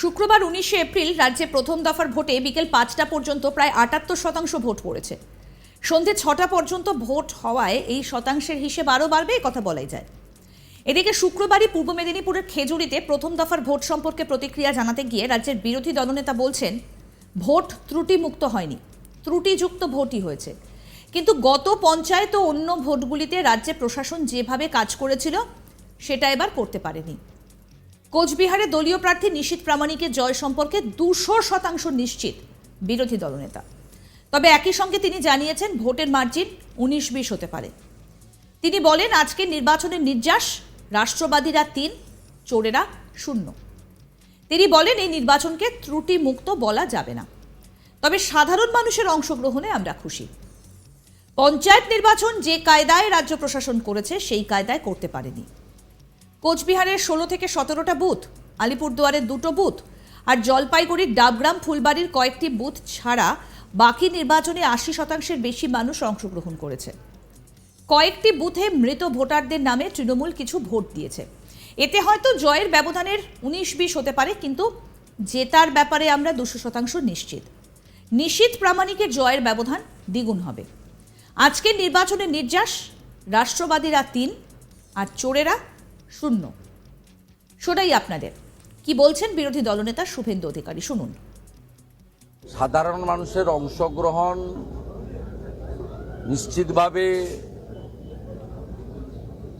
শুক্রবার উনিশে এপ্রিল রাজ্যে প্রথম দফার ভোটে বিকেল পাঁচটা পর্যন্ত প্রায় আটাত্তর শতাংশ ভোট পড়েছে। সন্ধে ছটা পর্যন্ত ভোট হওয়ায় এই শতাংশের হিসেব আরও বাড়বে কথা বলাই যায়। এদিকে শুক্রবারই পূর্ব মেদিনীপুরের খেজুরিতে প্রথম দফার ভোট সম্পর্কে প্রতিক্রিয়া জানাতে গিয়ে রাজ্যের বিরোধী দলনেতা বলছেন, ভোট ত্রুটিমুক্ত হয়নি, ত্রুটিযুক্ত ভোটই হয়েছে। কিন্তু গত পঞ্চায়েত ও অন্য ভোটগুলিতে রাজ্যে প্রশাসন যেভাবে কাজ করেছিল, সেটা এবার করতে পারেনি। কোচবিহারে দলীয় প্রার্থী নিশীত প্রামাণিকের জয় সম্পর্কে দুশো শতাংশ নিশ্চিত বিরোধী দলনেতা। তবে একই সঙ্গে তিনি জানিয়েছেন, ভোটের মার্জিন উনিশ বিশ হতে পারে। তিনি বলেন আজকের নির্বাচনের নির্যাস, রাষ্ট্রবাদীরা তিন, চোরেরা শূন্য। তিনি বলেন, এই নির্বাচনকে ত্রুটি মুক্ত বলা যাবে না। তবে সাধারণ মানুষের অংশগ্রহণে আমরা খুশি। পঞ্চায়েত নির্বাচন যে কায়দায় রাজ্য প্রশাসন করেছে, সেই কায়দায় করতে পারেনি। কোচবিহারের ষোলো থেকে সতেরোটা বুথ, আলিপুরদুয়ারের দুটো বুথ আর জলপাইগুড়ির ডাবগ্রাম ফুলবাড়ির কয়েকটি বুথ ছাড়া বাকি নির্বাচনে আশি শতাংশের বেশি মানুষ অংশগ্রহণ করেছে। কয়েকটি বুথে মৃত ভোটারদের নামে তৃণমূল কিছু ভোট দিয়েছে। এতে হয়তো জয়ের ব্যবধানের উনিশ বিশ হতে পারে, কিন্তু জেতার ব্যাপারে আমরা দুশো শতাংশ নিশ্চিত। নিশ্চিত প্রামাণিকের জয়ের ব্যবধান দ্বিগুণ হবে। আজকের নির্বাচনের নির্যাস, রাষ্ট্রবাদীরা তিন আর চোরেরা শূন্য। শোনাই আপনাদের। কি বলছেন বিরোধী দলনেতা শুভেন্দু অধিকারী? শুনুন। সাধারণ মানুষের অংশগ্রহণ নিশ্চিতভাবে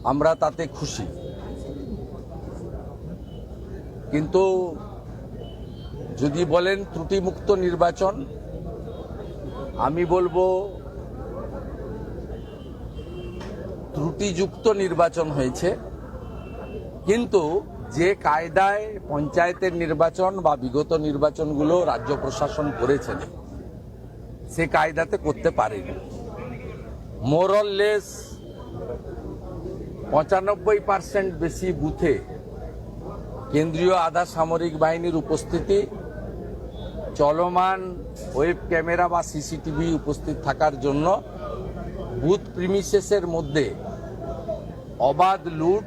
আমরা তাতে খুশি। কিন্তু যদি বলেন ত্রুটিমুক্ত নির্বাচন, আমি বলব ত্রুটিযুক্ত নির্বাচন হয়েছে। কিন্তু যে কায়দায় পঞ্চায়েতের নির্বাচন বা বিগত নির্বাচনগুলো রাজ্য প্রশাসন করেছেন, সে কায়দাতে করতে পারেনি। মোরললেস পঁচানব্বই পার্সেন্ট বেশি বুথে কেন্দ্রীয় আধা সামরিক বাহিনীর উপস্থিতি, চলমান ওয়েব ক্যামেরা বা সিসিটিভি উপস্থিত থাকার জন্য বুথ প্রিমিসেসের মধ্যে অবাধ লুট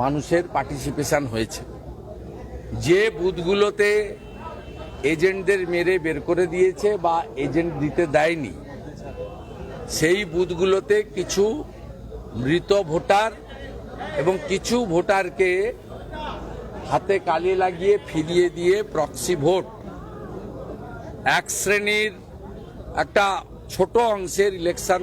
মানুষের পার্টিসিপেশন হয়েছে। যে বুথগুলোতে এজেন্টদের মেরে বের করে দিয়েছে বা এজেন্ট দিতে দেয়নি, সেই বুথগুলোতে কিছু মৃত ভোটার এবং কিছু ভোটারকে হাতে কালি লাগিয়ে ফিরিয়ে দিয়ে প্রক্সি ভোট এক শ্রেণির একটা ছোট অংশের ইলেকশন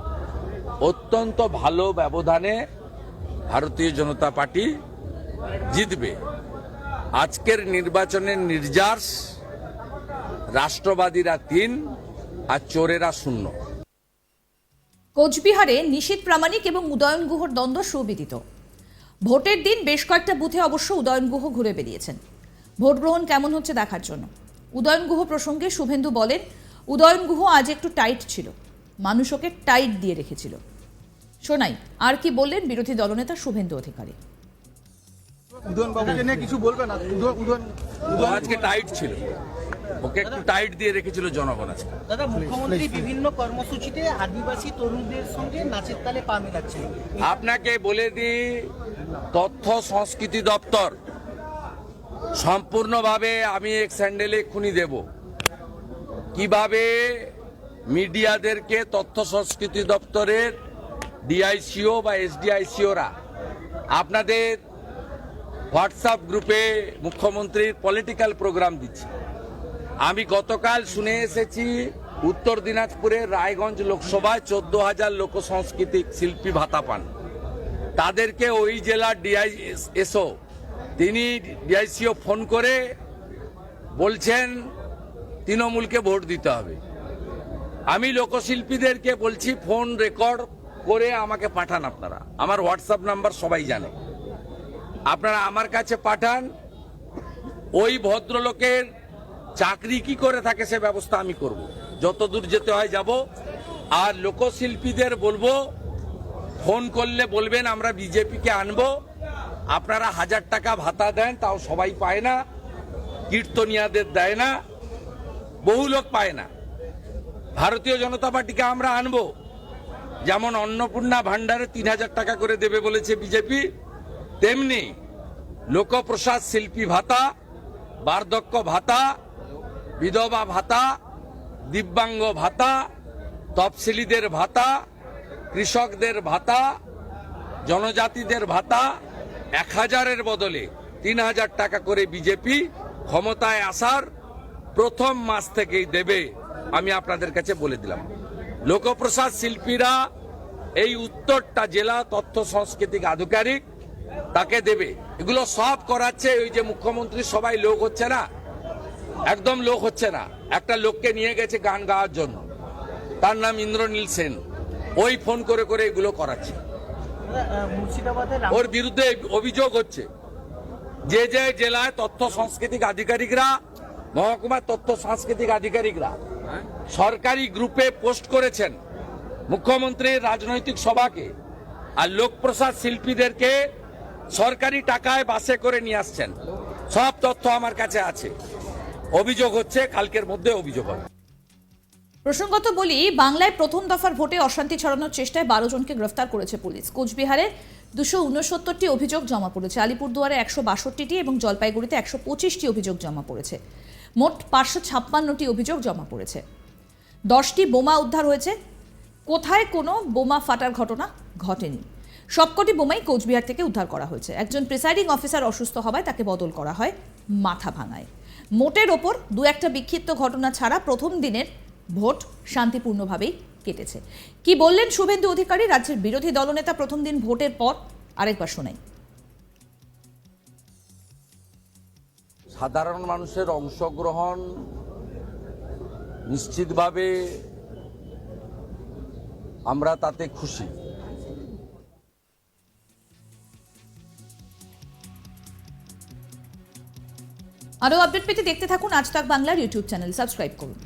অত্যন্ত ভালো ব্যবধানে ভারতীয় জনতা পার্টি জিতবে। আজকের নির্বাচনের নির্যাস রাষ্ট্রবাদীরা তিন আর চোরেরা শূন্য। কোচবিহারে নিশীত প্রামাণিক এবং উদয়ন গুহর দ্বন্দ্ব সুবিদিত। ভোটের দিন বেশ কয়েকটা বুথে অবশ্য উদয়ন গুহ ঘুরে বেরিয়েছেন ভোট গ্রহণ কেমন হচ্ছে দেখার জন্য। উদয়ন গুহ প্রসঙ্গে শুভেন্দু বলেন, উদয়ন গুহ আজ একটু টাইট ছিল। মানুষ ওকে টাইট দিয়ে রেখেছিল। শোনাই আর কি বললেন বিরোধী দলনেতা শুভেন্দু অধিকারী? উদয়ন বাবুকে নিয়ে কিছু বলবে না উদয়ন উদয়ন আজকে টাইট ছিল। ওকে একটু টাইট দিয়ে রেখেছিল জনগণ আজকে। দাদা মুখ্যমন্ত্রী বিভিন্ন কর্মসূচিতে আদিবাসী তরুণদের সঙ্গে নাচের তালে পা মেলাচ্ছেন। আপনাকে বলে দিই তথ্য সংস্কৃতি দপ্তর সম্পূর্ণভাবে আমি এক স্যান্ডেলে খুনি দেব। কীভাবে মিডিয়াদেরকে তথ্য সংস্কৃতি দপ্তরের ডিআইসিও বা এসডিআইসিওরা আপনাদের হোয়াটসঅ্যাপ গ্রুপে মুখ্যমন্ত্রীর পলিটিক্যাল প্রোগ্রাম দিচ্ছে। আমি গতকাল শুনে এসেছি, উত্তর দিনাজপুরের রায়গঞ্জ লোকসভায় চোদ্দ হাজার লোক সাংস্কৃতিক শিল্পী ভাতা পান। তাদেরকে ওই জেলার ডিআইএসও তিনি ডিআইসিও ফোন করে বলছেন, তৃণমূলকে ভোট দিতে হবে। আমি লোকশিল্পীদেরকে বলছি ফোন রেকর্ড করে আমাকে পাঠান আপনারা। আমার হোয়াটসঅ্যাপ নাম্বার সবাই জানে। আপনারা আমার কাছে পাঠান, ওই ভদ্রলোকের চাকরি কি করে থাকে সে ব্যবস্থা আমি করব। যত দূর যেতে হয় যাব, আর লোকশিল্পীদের বলব, ফোন করলে বলবেন আমরা বিজেপিকে আনব। আপনারা হাজার টাকা ভাতা দেন, তাও সবাই পায় না, কীর্তনিয়াদের দেয় না, বহু লোক পায় না। ভারতীয় জনতা পার্টিকে আমরা আনব। যেমন অন্নপূর্ণা ভান্ডারে তিন হাজার টাকা করে দেবে বলেছে বিজেপি, তেমনি লোকপ্রসাদ শিল্পী ভাতা, বার্ধক্য ভাতা, বিধবা ভাতা, দিব্যাঙ্গ ভাতা, তফসিলিদের ভাতা, কৃষকদের ভাতা, জনজাতিদের ভাতা, এক হাজারের বদলে তিন হাজার টাকা করে বিজেপি ক্ষমতায় আসার প্রথম মাস থেকেই দেবে। আমি আপনাদের কাছে বলে দিলাম। লোকপ্রসাদ শিল্পীরা এই উত্তরটা জেলা তথ্য সাংস্কৃতিক আধিকারিক তাকে দেবে। এগুলো সব করাচ্ছে ওই যে মুখ্যমন্ত্রী, সবাই লোক হচ্ছে না। একদম লোক হচ্ছে না। একটা লোককে নিয়ে গেছে গান গাওয়ার জন্য। তার নাম ইন্দ্রনীল সেন। ওই ফোন করে করে এগুলো করাচ্ছে। ওর বিরুদ্ধে অভিযোগ হচ্ছে। যে যে জেলায় তথ্য সাংস্কৃতিক আধিকারিকরা মহকুমার তথ্য সাংস্কৃতিক আধিকারিকরা সরকারি গ্রুপে পোস্ট করেছেন মুখ্যমন্ত্রীর রাজনৈতিক সভাকে আর লোকপ্রসাদ শিল্পীদেরকে সরকারি টাকায় বাসে করে নিয়ে আসছেন। সব তথ্য আমার কাছে আছে। অভিযোগ হচ্ছে কালকের মধ্যে অভিযোগ হবে। প্রসঙ্গত বলি বাংলায় প্রথম দফার ভোটে অশান্তি ছড়ানোর চেষ্টায় বারো জনকে গ্রেফতার করেছে পুলিশ। কোচবিহারে দুশো উনসত্তরটি অভিযোগ জমা পড়েছে। আলিপুরদুয়ারে একশো বাষট্টিটি এবং জলপাইগুড়িতে একশো পঁচিশটি অভিযোগ জমা পড়েছে। মোট পাঁচশো ছাপ্পান্নটি অভিযোগ জমা পড়েছে। দশটি বোমা উদ্ধার হয়েছে। কোথায় কোনো বোমা ফাটার ঘটনা ঘটেনি। সবকটি বোমাই কোচবিহার থেকে উদ্ধার করা হয়েছে। একজন প্রিসাইডিং অফিসার অসুস্থ হওয়ায় তাকে বদল করা হয় মাথা ভাঙায়। মোটের ওপর দু একটা বিক্ষিপ্ত ঘটনা ছাড়া প্রথম দিনের ভোট শান্তিপূর্ণভাবেই কেটেছে। কি বললেন শুভেন্দু অধিকারী? রাজ্যের বিরোধী দলনেতা প্রথম দিন ভোটের পর আরেকবার শোনাই। সাধারণ মানুষের অংশগ্রহণ নিশ্চিতভাবে আমরা তাতে খুশি। আরও আপডেট পেতে দেখতে থাকুন আজ তাক বাংলার ইউটিউব চ্যানেল। সাবস্ক্রাইব করুন।